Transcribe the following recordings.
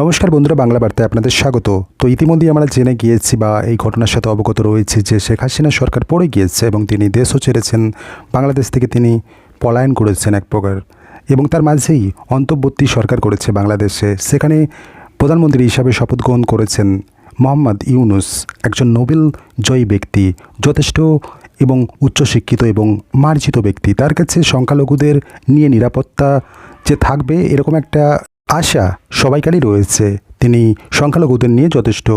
নমস্কার বন্ধুরা, বাংলা বার্তায় আপনাদের স্বাগত। তো ইতিমধ্যেই আমরা জেনে গিয়েছি বা এই ঘটনার সাথে অবগত রয়েছে যে শেখ হাসিনা সরকার পড়ে গিয়েছে এবং তিনি দেশও ছেড়েছেন, বাংলাদেশ থেকে তিনি পলায়ন করেছেন এক প্রকার। এবং তার মাঝেই অন্তর্বর্তী সরকার করেছে বাংলাদেশে। সেখানে প্রধানমন্ত্রী হিসাবে শপথ গ্রহণ করেছেন মোহাম্মদ ইউনুস, একজন নোবেল জয়ী ব্যক্তি, যথেষ্ট এবং উচ্চশিক্ষিত এবং মার্জিত ব্যক্তি। তার কাছে সংখ্যালঘুদের নিয়ে নিরাপত্তা যে থাকবে, এরকম একটা আশা সবাইকারই রয়েছে। তিনি সংখ্যালঘুদের নিয়ে যথেষ্ট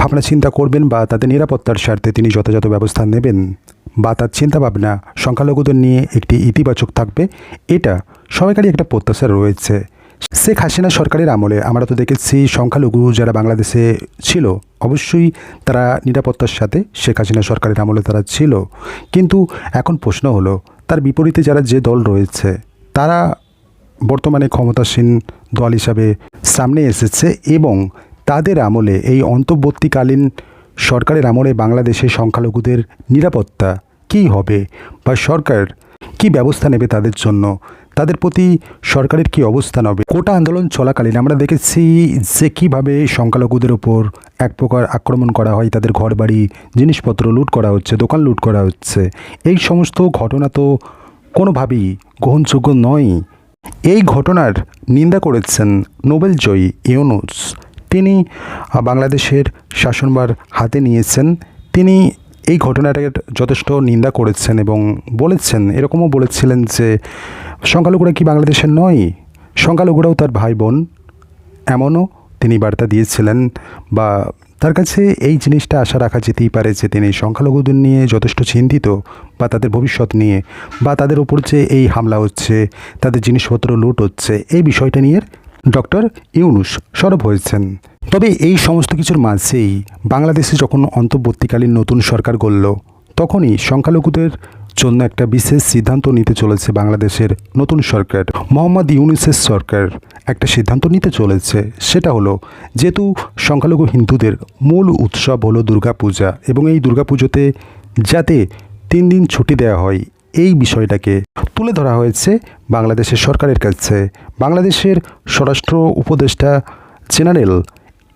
ভাবনা চিন্তা করবেন বা তাদের নিরাপত্তার স্বার্থে তিনি যথাযথ ব্যবস্থা নেবেন বা তার চিন্তাভাবনা সংখ্যালঘুদের নিয়ে একটি ইতিবাচক থাকবে, এটা সবাইকারই একটা প্রত্যাশা রয়েছে। শেখ হাসিনা সরকারের আমলে আমরা তো দেখেছি সংখ্যালঘু যারা বাংলাদেশে ছিল, অবশ্যই তারা নিরাপত্তার সাথে শেখ হাসিনা সরকারের আমলে তারা ছিল। কিন্তু এখন প্রশ্ন হলো, তার বিপরীতে যারা যে দল রয়েছে, তারা বর্তমানে ক্ষমতাসীন দল হিসাবে সামনে এসেছে এবং তাদের আমলে এই অন্তর্বর্তীকালীন সরকারের আমলে বাংলাদেশে সংখ্যালঘুদের নিরাপত্তা কী হবে বা সরকার কি ব্যবস্থা নেবে তাদের জন্য, তাদের প্রতি সরকারের কি অবস্থান হবে? কোটা আন্দোলন চলাকালীন আমরা দেখেছি যে কীভাবে সংখ্যালঘুদের ওপর এক প্রকার আক্রমণ করা হয়, তাদের ঘরবাড়ি, জিনিসপত্র লুট করা হচ্ছে, দোকান লুট করা হচ্ছে। এই সমস্ত ঘটনা তো কোনোভাবেই গ্রহণযোগ্য নয়। এই ঘটনার নিন্দা করেছেন নোবেল জয়ী ইউনুস। তিনি বাংলাদেশের শাসনভার হাতে নিয়েছেন। তিনি এই ঘটনাটার যথেষ্ট নিন্দা করেছেন এবং বলেছেন, এরকমও বলেছিলেন যে, সংখ্যালঘুরা কি বাংলাদেশের নয়? সংখ্যালঘুরাও তার ভাই বোন এমনও তিনি বার্তা দিয়েছিলেন বা তার কাছে এই জিনিসটা আশা রাখা যেতেই পারে যে, তিনি সংখ্যালঘুদের নিয়ে যথেষ্ট চিন্তিত। বা তাদের ভবিষ্যৎ নিয়ে বা তাদের ওপর যে এই হামলা হচ্ছে, তাদের জিনিসপত্র লুট হচ্ছে, এই বিষয়টা নিয়ে ডক্টর ইউনুস সরব হয়েছেন। তবে এই সমস্ত কিছুর মাঝেই বাংলাদেশে যখন অন্তর্বর্তীকালীন নতুন সরকার গড়ল, তখনই সংখ্যালঘুদের জন্য একটা বিশেষ সিদ্ধান্ত নিতে চলেছে বাংলাদেশের নতুন সরকার, মোহাম্মদ ইউনুসের সরকার। একটা সিদ্ধান্ত নিতে চলেছে, সেটা হলো যেহেতু সংখ্যালঘু হিন্দুদের মূল উৎসব হলো দুর্গাপূজা এবং এই দুর্গাপুজোতে যাতে তিন দিন ছুটি দেওয়া হয়। এই বিষয়টাকে তুলে ধরা হয়েছে বাংলাদেশের সরকারের কাছে। বাংলাদেশের স্বরাষ্ট্র উপদেষ্টা জেনারেল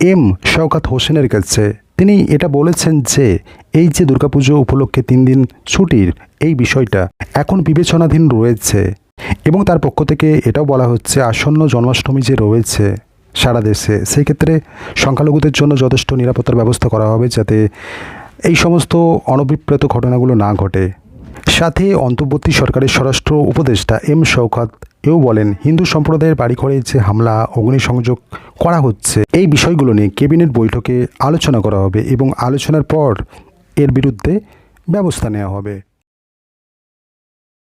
এম শওকাত হোসেনের কাছে। তিনি এটা বলেছেন যে, এই যে দুর্গাপুজো উপলক্ষে তিন দিন ছুটির এই বিষয়টা এখন বিবেচনাধীন রয়েছে এবং তার পক্ষ থেকে এটাও বলা হচ্ছে আসন্ন জন্মাষ্টমী যে রয়েছে সারা দেশে, সেই ক্ষেত্রে সংখ্যালঘুদের জন্য যথেষ্ট নিরাপত্তার ব্যবস্থা করা হবে যাতে এই সমস্ত অনভিপ্রেত ঘটনাগুলো না ঘটে। সাথে অন্তর্বর্তী সরকারের স্বরাষ্ট্র উপদেষ্টা এম শওকাত এও বলেন, হিন্দু সম্প্রদায়ের বাড়িঘরে যে হামলা, অগ্নিসংযোগ করা হচ্ছে, এই বিষয়গুলো নিয়ে ক্যাবিনেট বৈঠকে আলোচনা করা হবে এবং আলোচনার পর এর বিরুদ্ধে ব্যবস্থা নেওয়া হবে।